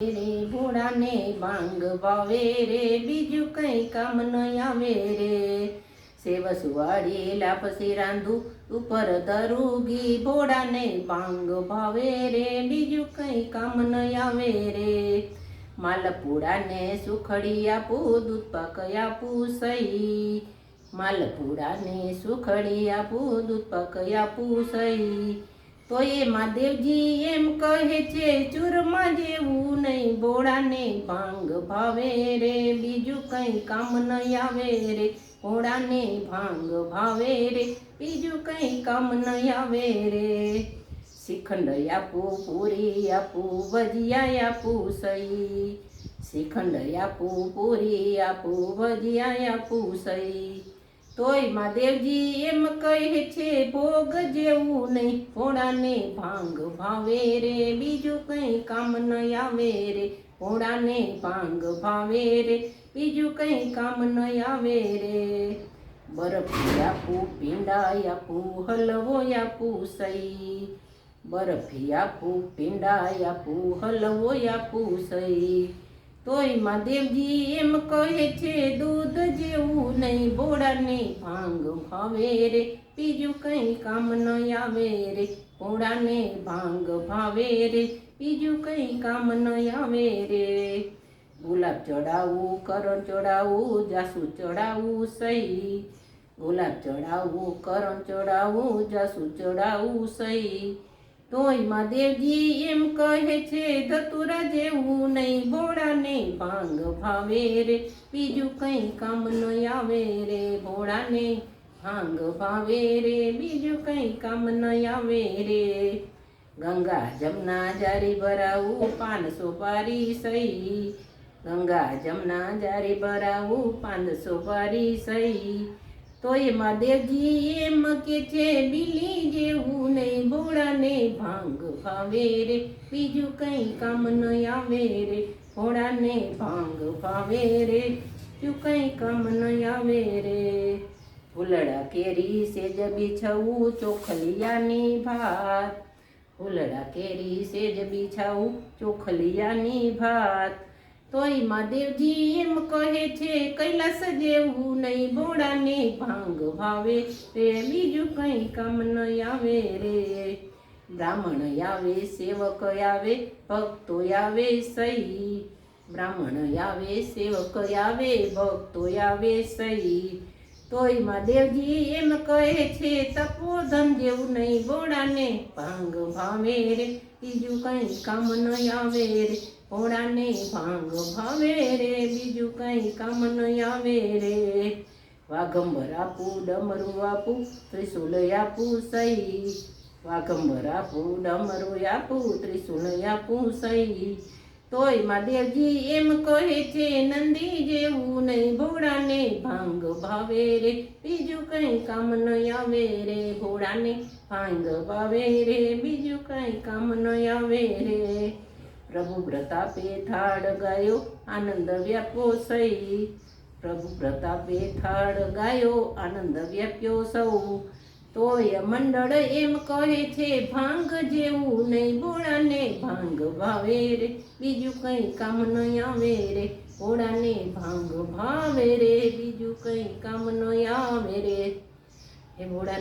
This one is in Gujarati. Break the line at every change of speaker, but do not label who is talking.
રે ભોળાને બાંગ ભાવે રે, બીજું કઈ કામ ન આવે રે. સેવ સુવાડી લાપસી રાંધું, ઉપર ધરુગી ભોળાને બાંગ ભાવે રે, બીજું કઈ કામ ન આવે રે. માલપુડાને સુખડી આપું, દૂધ પાક આપું સહી. માલપુડાને સુખડી આપું, દૂધ પાક આપું સહી. તો એ મહાદેવજી એમ કહે છે, ચૂરમાં નહીં ભોળાને ભાંગ ભાવે રે, બીજું કઈ કામ નહીં આવે રે. ભોળાને ભાંગ ભાવે રે, બીજું કઈ કામ નહીં આવે રે. શ્રીખંડ આપું, પૂરી આપું, ભજીયા આપું સહી શ્રીખંડ આપું, પૂરી આપું, ભજીયા આપું સહી તોય મહાદેવજી એમ કહે છે, ભોગ જેવું નહીં ભોળાને ભાંગ ભાવે રે, બીજું કઈ કામ ન આવે રે ભોળાને ભાંગ ભાવે રે, બીજું કઈ કામ ન આવે રે. બરફી આપું પીંડા આપું હલવો આપું સહી બરફી આપું પીંડા આપું હલવો આપું સહી તોય મહાદેવજી એમ કહે છે, દૂધ જેવું નહીં, ભોળાને ભાંગ ભાવે રે, બીજું કંઈ કામ ન આવે રે ઘોડાને ભાંગ ભાવે રે, બીજું કંઈ કામ ન આવે રે. ગુલાબ ચડાવવું કરણ ચડાવવું જાસુ ચડાવવું સહી. ગુલાબ ચડાવવું કરણ ચડાવવું જાસુ ચડાવવું સહી. તોય મહાદેવજી એમ કહે છે, ધતુરા જેવું નહીં, ભોળાને ભાંગ ભાવે રે, બીજું કઈ કામ ન આવે રે, ભોળાને ભાંગ ભાવે રે, બીજું કઈ કામ ન આવે રે. ગંગા જમના જારી ભરાવું, પાન સોપારી સહી. ગંગા જમના જારી ભરાવું, પાન સોપારી સહી. તોય મહાદેવજી એમ કે છે બિલી જેવું નહીં, ભોળાને ભાંગ ભાવે રે, બીજું કઈ કામ ન આવે રે, ભોળાને ભાંગ ભાવે રે, બીજું કઈ કામ ન આવે રે. ફૂલડા કેરી સેજ બિછવું, ચોખલિયાની ભાત. ફૂલડા કેરી સેજ બિછાવું, ચોખલિયાની ભાત. તોય મહાદેવજી એમ કહે છે, કૈલાસ જેવું નહીં બોડાને ભાંગ ભાવે રે, બીજું કઈ કામ ન આવે રે. બ્રાહ્મણ આવે, સેવક આવે, ભક્તો આવે, સહી. બ્રાહ્મણ આવે, સેવક આવે, ભક્તો આવે, સહી. તોય મહાદેવજી એમ કહે છે, તપોધન જેવું નહીં બોડાને ભાંગ ભાવે રે, બીજું કઈ કામ ન આવે રે. ભોળાને ભાંગ ભાવે રે, બીજું કઈ કામ નહીં આવે રે. વાઘંબર આપું, ડમરું આપું ત્રિશુલ આપું સહી. વાઘંબર આપું, ડમરું આપું ત્રિશુલ આપું સહી. તોય મહાદેવજી એમ કહે છે, નંદી જેવું નહીં ભોળાને ભાંગ ભાવે રે. બીજું કઈ કામ ન આવે રે ભોળાને ભાંગ ભાવે રે. બીજું કઈ કામ ન આવે રે. પ્રભુ પ્રતાપે થાળ ગાયો, આનંદ વ્યાપ્યો સહી. પ્રભુ પ્રતાપે થાળ ગાયો, આનંદ વ્યાપ્યો સૌ તોય મંડળ એમ કહે છે, ભાંગ જેવું નહીં ભોળાને ભાંગ ભાવે રે, બીજું કઈ કામ નહીં આવે રે, ભોળાને ભાંગ ભાવે રે, બીજું કઈ કામ નહીં આવે રે. એ ભોળા